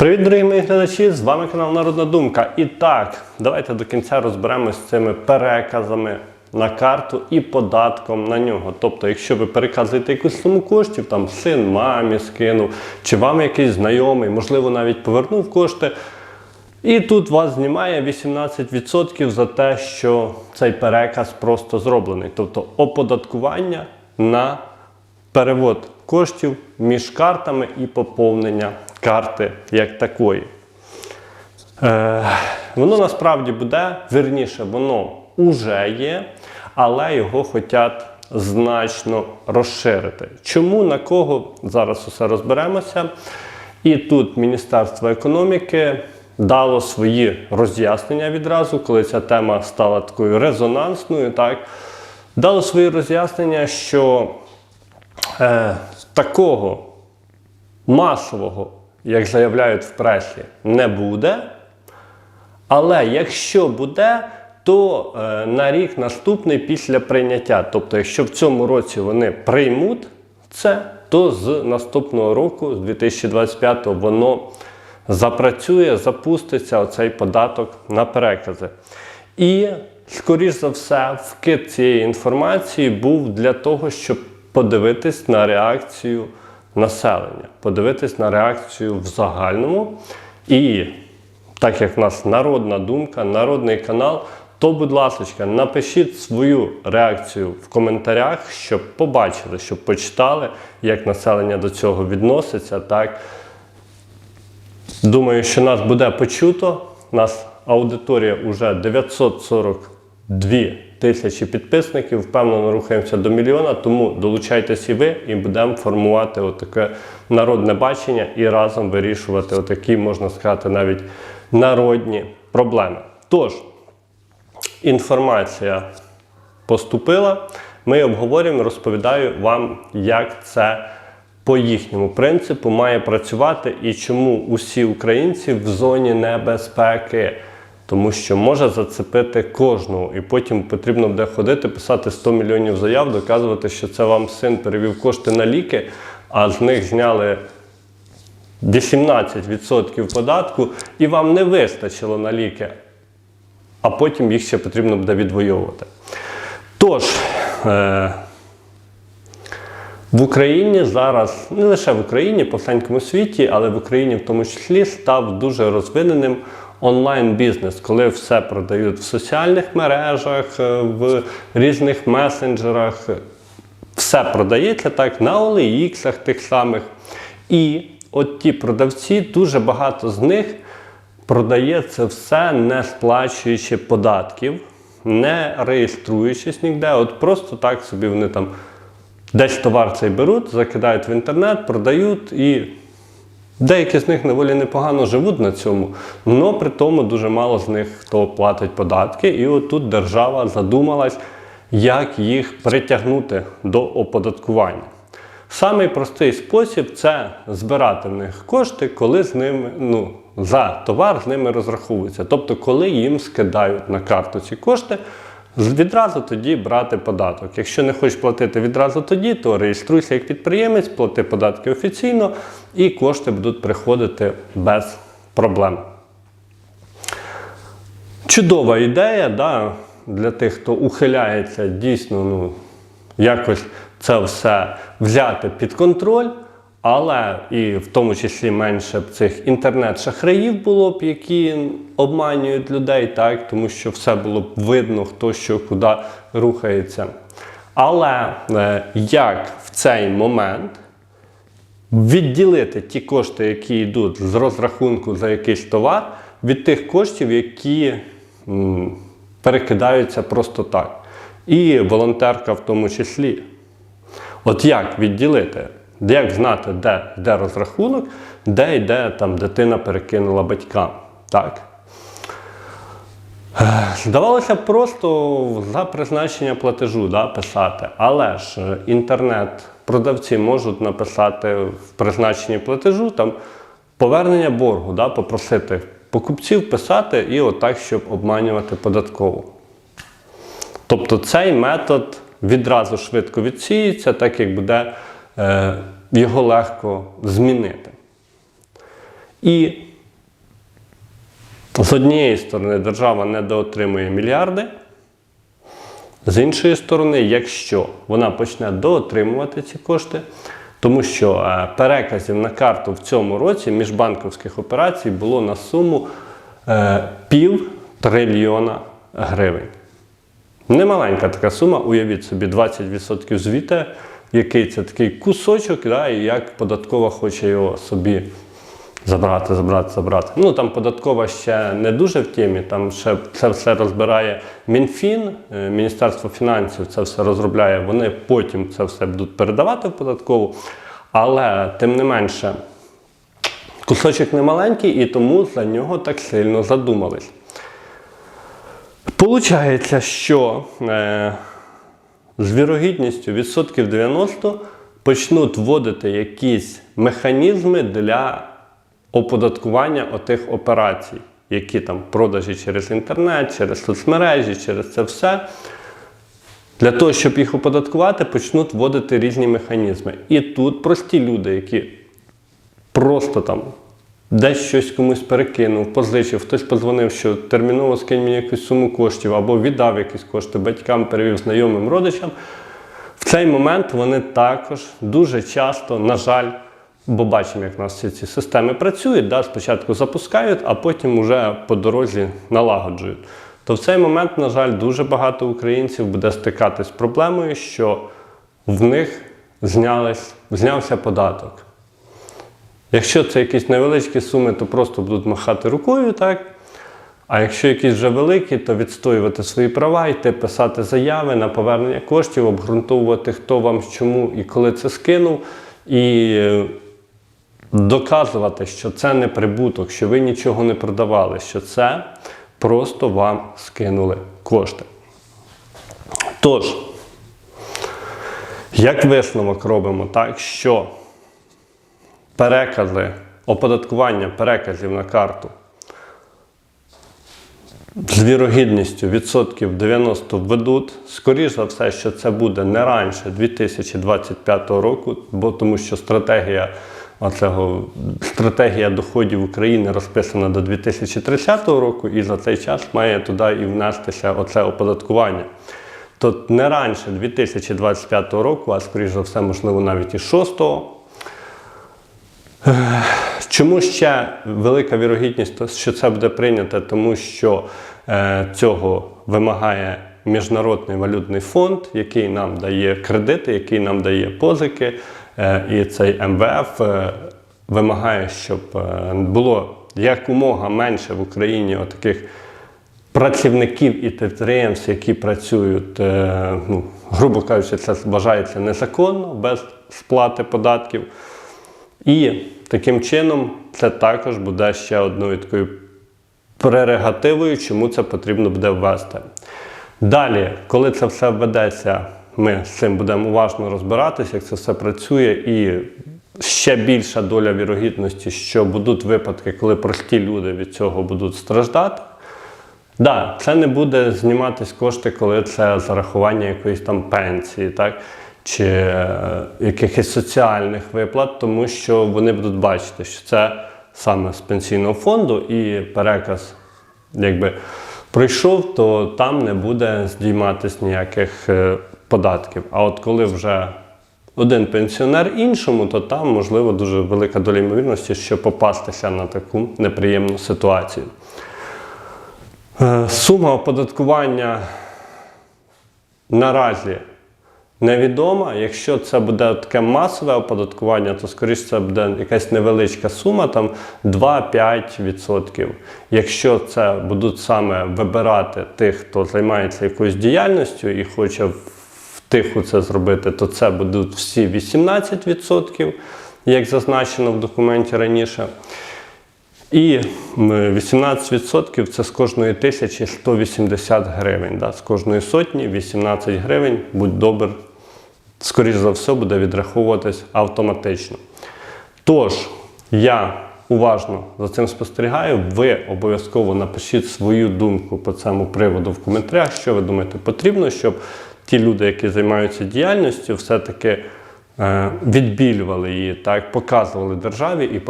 Привіт, дорогі мої глядачі! З вами канал Народна Думка. І так, давайте до кінця розберемось з цими переказами на карту і податком на нього. Тобто, якщо ви переказуєте якусь суму коштів, там син мамі скинув, чи вам якийсь знайомий, можливо, навіть повернув кошти. І тут вас знімає 18% за те, що цей переказ просто зроблений. Тобто оподаткування на перевод коштів між картами і поповнення карти як такої. Е, воно насправді буде, вірніше, воно уже є, але його хочуть значно розширити. Чому, на кого? Зараз усе розберемося. І тут Міністерство економіки дало свої роз'яснення відразу, коли ця тема стала такою резонансною. Так? Дало свої роз'яснення, що е, такого масового, як заявляють в пресі, не буде. Але якщо буде, то е, на рік наступний після прийняття. Тобто, якщо в цьому році вони приймуть це, то з наступного року, з 2025 воно запрацює, запуститься оцей податок на перекази. І, скоріш за все, вкид цієї інформації був для того, щоб подивитись на реакцію населення, подивитись на реакцію в загальному. І так як в нас народна думка, народний канал, то, будь ласка, напишіть свою реакцію в коментарях, щоб побачили, щоб почитали, як населення до цього відноситься. Так. Думаю, що нас буде почуто. У нас аудиторія вже 942 тисячі підписників. Впевнено, рухаємося до мільйона, тому долучайтесь і ви, і будемо формувати отаке народне бачення і разом вирішувати отакі, можна сказати, навіть народні проблеми. Тож, інформація поступила. Ми обговорюємо, розповідаю вам, як це по їхньому принципу має працювати і чому усі українці в зоні небезпеки. Тому що може зацепити кожного, і потім потрібно буде ходити, писати 100 мільйонів заяв, доказувати, що це вам син перевів кошти на ліки, а з них зняли 18% податку, і вам не вистачило на ліки, а потім їх ще потрібно буде відвоювати. Тож, е- в Україні зараз, не лише в Україні, по всенькому світі, але в Україні в тому числі став дуже розвиненим онлайн-бізнес, коли все продають в соціальних мережах, е, в різних месенджерах. Все продається так на OLX тих самих. І от ті продавці, дуже багато з них продає це все, не сплачуючи податків, не реєструючись ніде. От просто так собі вони там. Десь товар цей беруть, закидають в інтернет, продають і деякі з них доволі непогано живуть на цьому, але при тому дуже мало з них хто платить податки. І отут держава задумалась, як їх притягнути до оподаткування. Самий простий спосіб це збирати в них кошти, коли з ними ну, за товар з ними розраховуються. Тобто, коли їм скидають на карту ці кошти. Відразу тоді брати податок. Якщо не хочеш платити відразу тоді, то реєструйся як підприємець, плати податки офіційно і кошти будуть приходити без проблем. Чудова ідея да, для тих, хто ухиляється дійсно ну, якось це все взяти під контроль. Але і в тому числі менше б цих інтернет-шахраїв було б, які обманюють людей, так, тому що все було б видно, хто що куди рухається. Але е, як в цей момент відділити ті кошти, які йдуть з розрахунку за якийсь товар, від тих коштів, які м, перекидаються просто так. І волонтерка в тому числі. От як відділити? Як знати, де йде розрахунок, де йде там дитина перекинула батькам. Так. Здавалося б, просто за призначення платежу да, писати. Але ж е, інтернет-продавці можуть написати в призначенні платежу там повернення боргу, да, попросити покупців писати і отак, щоб обманювати податкову. Тобто цей метод відразу швидко відсіється, так як буде. Е, його легко змінити. І з однієї сторони держава недоотримує мільярди. З іншої сторони, якщо вона почне доотримувати ці кошти, тому що е, переказів на карту в цьому році міжбанківських операцій було на суму е, пів трильйона гривень. Немаленька така сума, уявіть собі, 20% звіта, який це такий кусочок, да, і як податкова хоче його собі забрати, забрати, забрати. Ну там податкова ще не дуже в темі, там ще це все розбирає Мінфін, е, Міністерство фінансів це все розробляє. Вони потім це все будуть передавати в податкову. Але тим не менше, кусочок не маленький, і тому за нього так сильно задумались. Получається, що е, з вірогідністю відсотків 90 почнуть вводити якісь механізми для оподаткування отих операцій, які там продажі через інтернет, через соцмережі, через це все. Для того, щоб їх оподаткувати, почнуть вводити різні механізми. І тут прості люди, які просто там десь щось комусь перекинув, позичив, хтось подзвонив, що терміново скинь мені якусь суму коштів, або віддав якісь кошти батькам, перевів знайомим родичам. В цей момент вони також дуже часто, на жаль, бо бачимо, як у нас всі ці системи працюють, да, спочатку запускають, а потім вже по дорозі налагоджують. То в цей момент, на жаль, дуже багато українців буде стикатись з проблемою, що в них знялись, знявся податок. Якщо це якісь невеличкі суми, то просто будуть махати рукою, так? А якщо якісь вже великі, то відстоювати свої права, йти писати заяви на повернення коштів, обґрунтовувати, хто вам чому і коли це скинув, і е, доказувати, що це не прибуток, що ви нічого не продавали, що це просто вам скинули кошти. Тож, як висновок робимо так, що перекази, оподаткування переказів на карту з вірогідністю відсотків 90 введуть. Скоріше за все, що це буде не раніше 2025 року, бо тому що стратегія оцього, стратегія доходів України розписана до 2030 року, і за цей час має туди і внестися оце оподаткування. То не раніше 2025 року, а скоріше за все, можливо, навіть і 6-го. Чому ще велика вірогідність, що це буде прийнято? Тому що е, цього вимагає Міжнародний валютний фонд, який нам дає кредити, який нам дає позики. Е, і цей МВФ е, вимагає, щоб було якомога менше в Україні таких працівників і підприємств, які працюють, ну, грубо кажучи, це вважається незаконно, без сплати податків. І таким чином це також буде ще одною такою прерогативою, чому це потрібно буде ввести. Далі, коли це все введеться, ми з цим будемо уважно розбиратися, як це все працює, і ще більша доля вірогідності, що будуть випадки, коли прості люди від цього будуть страждати. Так, да, це не буде зніматись кошти, коли це зарахування якоїсь там пенсії, так? Чи е, якихось соціальних виплат, тому що вони будуть бачити, що це саме з пенсійного фонду і переказ, якби пройшов, то там не буде здійматись ніяких е, податків. А от коли вже один пенсіонер іншому, то там можливо дуже велика доля ймовірності, що попастися на таку неприємну ситуацію. Е, Сума оподаткування наразі невідома. Якщо це буде таке масове оподаткування, то скоріше це буде якась невеличка сума, там 2-5%. Якщо це будуть саме вибирати тих, хто займається якоюсь діяльністю і хоче втиху це зробити, то це будуть всі 18%, як зазначено в документі раніше. І 18% це з кожної тисячі 180 гривень. Да? З кожної сотні 18 гривень, будь добр, скоріш за все, буде відраховуватись автоматично. Тож, я уважно за цим спостерігаю. Ви обов'язково напишіть свою думку по цьому приводу в коментарях, що ви думаєте, потрібно, щоб ті люди, які займаються діяльністю, все-таки е, відбілювали її, так, показували державі і